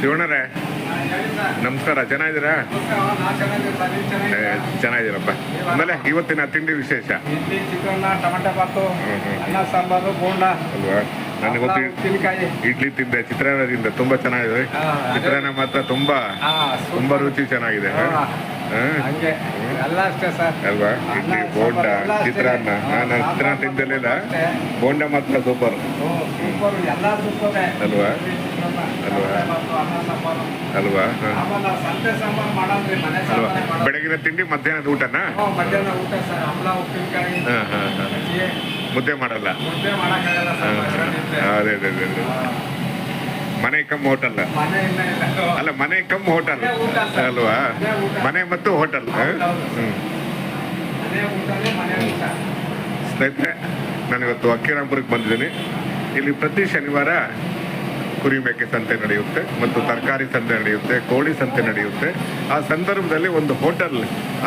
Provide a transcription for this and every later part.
ಶಿವಣ್ಣರೇ ನಮಸ್ಕಾರ ಚೆನ್ನಾಗಿದ್ದೀರಾ? ಚೆನ್ನಾಗಿದ್ದೀರಪ್ಪ. ಆಮೇಲೆ ಇವತ್ತಿನ ತಿಂಡಿ ವಿಶೇಷ? ಇಡ್ಲಿ ಚಿತ್ರಾನ್ನ ಟೊಮೆಟೊ ಬಾತು ಹ್ಮ್, ಹ್ಮ್. ಅನ್ನ ಸಾಂಬಾರು ಬೋಂಡ. ಅಲ್ವಾ? ನನಗೆ ಗೊತ್ತಿ ಇಡ್ಲಿ ತಿಂದೆ. ಚಿತ್ರಾನ್ನದಿಂದ ತುಂಬಾ ಚೆನ್ನಾಗಿದೆ. ಚಿತ್ರಾನ್ನ ಮಾತ್ರ ತುಂಬಾ ತುಂಬಾ. ರುಚಿ ಚೆನ್ನಾಗಿದೆ. ಅಲ್ವಾ? ಇಡ್ಲಿ ಬೋಂಡ ಚಿತ್ರಾನ್ನ. ನಾನು ಚಿತ್ರಾನ್ನ ತಿಂದಲಿಲ್ಲ ಬೋಂಡ ಮಾತ್ರ ಸೂಪರೇ. ಅಲ್ವಾ? ಅಲ್ವಾ? ಅಲ್ವಾ ಬೆಳಗಿನ ತಿಂಡಿ ಮಧ್ಯಾಹ್ನದ ಊಟನಾ? ಮುದ್ದೆ ಮಾಡಲ್ಲ. ಅದೇ ಅದೇ ಅದೇ. ಮನೆ ಕಮ್ ಹೋಟೆಲ್? ಅಲ್ಲ ಮನೆ ಕಮ್ ಹೋಟೆಲ್. ಅಲ್ವಾ ಮನೆ ಮತ್ತು ಹೋಟೆಲ್ ಸ್ನೇಹಿತರೆ ನಾನಿವತ್ತು ಅಕ್ಕಿರಾಂಪುರಕ್ಕೆ ಬಂದಿದ್ದೀನಿ. ಇಲ್ಲಿ ಪ್ರತಿ ಶನಿವಾರ ಕುರಿ ಮೇಕೆ ಸಂತೆ ನಡೆಯುತ್ತೆ ಮತ್ತು ತರಕಾರಿ ಸಂತೆ ನಡೆಯುತ್ತೆ, ಕೋಳಿ ಸಂತೆ ನಡೆಯುತ್ತೆ. ಆ ಸಂದರ್ಭದಲ್ಲಿ ಒಂದು ಹೋಟೆಲ್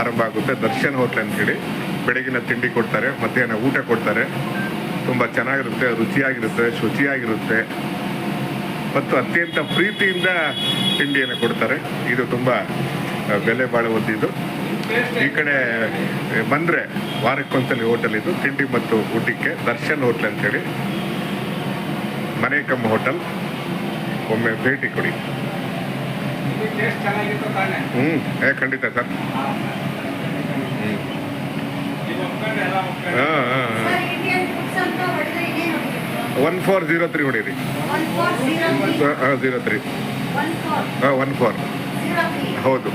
ಆರಂಭ ಆಗುತ್ತೆ, ದರ್ಶನ್ ಅಂತ ಅಂತೇಳಿ. ಬೆಳಗಿನ ತಿಂಡಿ ಕೊಡ್ತಾರೆ, ಮಧ್ಯಾಹ್ನ ಊಟ ಕೊಡ್ತಾರೆ. ತುಂಬ ಚೆನ್ನಾಗಿರುತ್ತೆ, ರುಚಿಯಾಗಿರುತ್ತೆ, ಶುಚಿಯಾಗಿರುತ್ತೆ. ಮತ್ತು ಅತ್ಯಂತ ಪ್ರೀತಿಯಿಂದ ತಿಂಡಿಯನ್ನು ಕೊಡ್ತಾರೆ. ಇದು ತುಂಬ ಬೆಲೆ ಬಾಳುವಂಥದ್ದು. ಈ ಕಡೆ ಬಂದರೆ ವಾರಕ್ಕೊಂದ್ಸಲಿ ಹೋಟೆಲ್ ಇದು, ತಿಂಡಿ ಮತ್ತು ಊಟಕ್ಕೆ ದರ್ಶನ್ ಹೋಟ್ಲ್ ಅಂತೇಳಿ. ಮನೆ ಕಮ್ಮ ಹೋಟೆಲ್. ಒಮ್ಮೆ ಭೇಟಿ ಕೊಡಿ. ಹ್ಞೂ ಏ ಖಂಡಿತ ಸರ್. ಹಾಂ ಹಾಂ ಒನ್ ಫೋರ್ ಜೀರೋ ತ್ರೀ ಹೊಡೀರಿ. ಹಾಂ ಜೀರೋ ತ್ರೀ. ಹಾಂ ಒನ್ ಫೋರ್. ಹೌದು.